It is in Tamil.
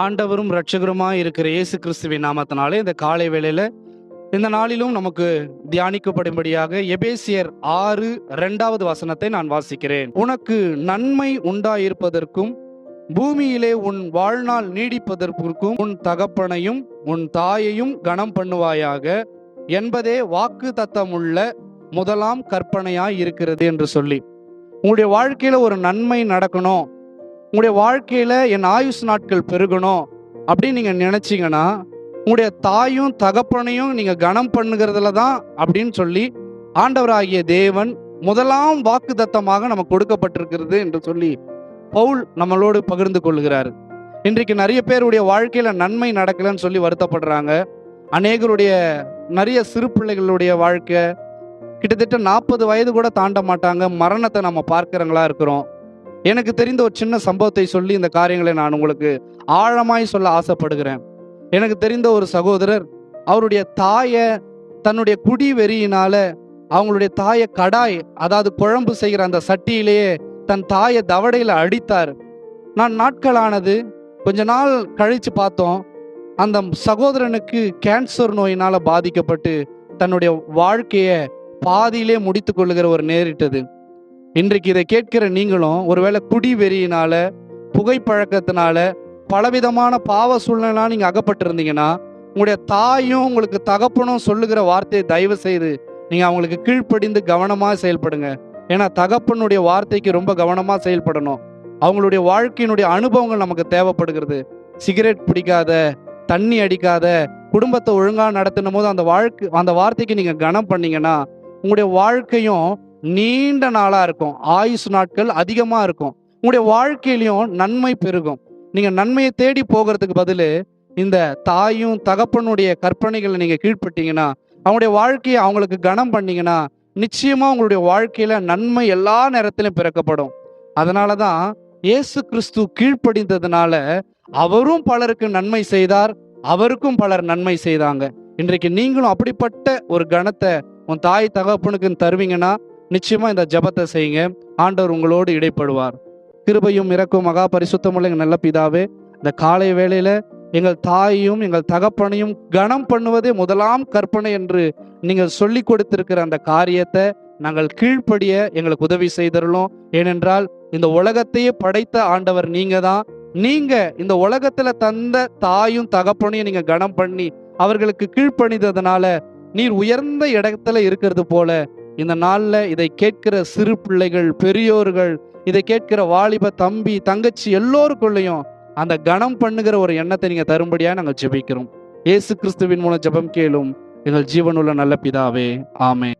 ஆண்டவரும் இரட்சகருமாய் இருக்கிற இயேசு கிறிஸ்துவின் நாமத்தினாலே இந்த காலை வேளையில இந்த நாளிலும் நமக்கு தியானிக்கப்படும்படியாக எபேசியர் ஆறு இரண்டாவது வசனத்தை நான் வாசிக்கிறேன். உனக்கு நன்மை உண்டாயிருப்பதற்கும் பூமியிலே உன் வாழ்நாள் நீடிப்பதற்கும் உன் தகப்பனையும் உன் தாயையும் கனம் பண்ணுவாயாக என்பதே வாக்கு தத்தமுள்ள முதலாம் கற்பனையாய் இருக்கிறது என்று சொல்லி. உங்களுடைய வாழ்க்கையில ஒரு நன்மை நடக்கணும். உங்களுடைய வாழ்க்கையில் என் ஆயுஸ் நாட்கள் பெருகணும் அப்படின்னு நீங்கள் நினச்சிங்கன்னா உங்களுடைய தாயும் தகப்பனையும் நீங்கள் கனம் பண்ணுகிறதுல தான் அப்படின்னு சொல்லி ஆண்டவராகிய தேவன் முதலாம் வாக்கு தத்தமாக நமக்கு கொடுக்கப்பட்டிருக்கிறது என்று சொல்லி பவுல் நம்மளோடு பகிர்ந்து கொள்கிறார். இன்றைக்கு நிறைய பேருடைய வாழ்க்கையில் நன்மை நடக்கலைன்னு சொல்லி வருத்தப்படுறாங்க. அநேகருடைய நிறைய சிறு பிள்ளைகளுடைய வாழ்க்கை கிட்டத்தட்ட நாற்பது வயது கூட தாண்ட மாட்டாங்க. மரணத்தை நம்ம பார்க்கிறவங்களா இருக்கிறோம். எனக்கு தெரிந்த ஒரு சின்ன சம்பவத்தை சொல்லி இந்த காரியங்களை நான் உங்களுக்கு ஆழமாய் சொல்ல ஆசைப்படுகிறேன். எனக்கு தெரிந்த ஒரு சகோதரர் அவருடைய தாயை தன்னுடைய குடி வெறியினால அவங்களுடைய தாயை கடாய் அதாவது குழம்பு செய்கிற அந்த சட்டியிலேயே தன் தாயை தவடையில் அடித்தார். நான் நாட்களானது கொஞ்ச நாள் கழித்து பார்த்தோம். அந்த சகோதரனுக்கு கேன்சர் நோயினால் பாதிக்கப்பட்டு தன்னுடைய வாழ்க்கையை பாதியிலே முடித்து கொள்ளுகிற ஒரு நேரிட்டது இன்றைக்கு இதை கேட்கிற நீங்களும் ஒருவேளை குடி வெறியினால புகைப்பழக்கத்தினால பலவிதமான பாவ சூழ்நிலாம் நீங்க அகப்பட்டிருந்தீங்கன்னா உங்களுடைய தாயும் உங்களுக்கு தகப்பனும் சொல்லுகிற வார்த்தையை தயவு செய்து நீங்க அவங்களுக்கு கீழ்ப்படிந்து கவனமா செயல்படுங்க. ஏன்னா தகப்பனுடைய வார்த்தைக்கு ரொம்ப கவனமா செயல்படணும். அவங்களுடைய வாழ்க்கையினுடைய அனுபவங்கள் நமக்கு தேவைப்படுகிறது. சிகரெட் பிடிக்காத தண்ணி அடிக்காத குடும்பத்தை ஒழுங்காக நடத்தினும் போது அந்த வாழ்க்கை அந்த வார்த்தைக்கு நீங்கள் கனம் பண்ணீங்கன்னா உங்களுடைய வாழ்க்கையும் நீண்ட நாளாக இருக்கும். ஆயுசு நாட்கள் அதிகமாக இருக்கும். உங்களுடைய வாழ்க்கையிலையும் நன்மை பெருகும். நீங்கள் நன்மையை தேடி போகிறதுக்கு பதில் இந்த தாயும் தகப்பனுடைய கற்பனைகளை நீங்கள் கீழ்பட்டீங்கன்னா அவங்களுடைய வாழ்க்கையை அவங்களுக்கு கனம் பண்ணீங்கன்னா நிச்சயமாக உங்களுடைய வாழ்க்கையில் நன்மை எல்லா நேரத்திலும் பிறக்கப்படும். அதனால தான் இயேசு கிறிஸ்து கீழ்ப்படிந்ததுனால அவரும் பலருக்கு நன்மை செய்தார் அவருக்கும் பலர் நன்மை செய்தாங்க. இன்றைக்கு நீங்களும் அப்படிப்பட்ட ஒரு கணத்தை உன் தாய் தகப்பனுக்கு தருவீங்கன்னா நிச்சயமா இந்த ஜெபத்தை செய்யுங்க. ஆண்டவர் உங்களோடு இடைப்படுவார். கிருபையும் இறக்கும் மகா பரிசுத்தமுள்ள எங்கள் நல்ல பிதாவே இந்த காலை வேளையில எங்கள் தாயையும் எங்கள் தகப்பனையும் கனம் பண்ணுவதே முதலாம் கற்பனை என்று நீங்கள் சொல்லி கொடுத்திருக்கிற அந்த காரியத்தை நாங்கள் கீழ்ப்படிய எங்களுக்கு உதவி செய்தருளும். ஏனென்றால் இந்த உலகத்தையே படைத்த ஆண்டவர் நீங்க தான் நீங்க இந்த உலகத்துல தந்த தாயும் தகப்பனையும் நீங்க கனம் பண்ணி அவர்களுக்கு கீழ்ப்பணிந்ததுனால நீர் உயர்ந்த இடத்துல இருக்கிறது போல இந்த நாளில் இதை கேட்கிற சிறு பிள்ளைகள் பெரியோர்கள் இதை கேட்கிற வாலிப தம்பி தங்கச்சி எல்லோருக்குள்ளேயும் அந்த கனம் பண்ணுகிற ஒரு எண்ணத்தை நீங்கள் தரும்படியாக நாங்கள் ஜெபிக்கிறோம். ஏசு கிறிஸ்துவின் மூலம் ஜெபம் கேளும். எங்கள் ஜீவனுள்ள நல்ல பிதாவே. ஆமே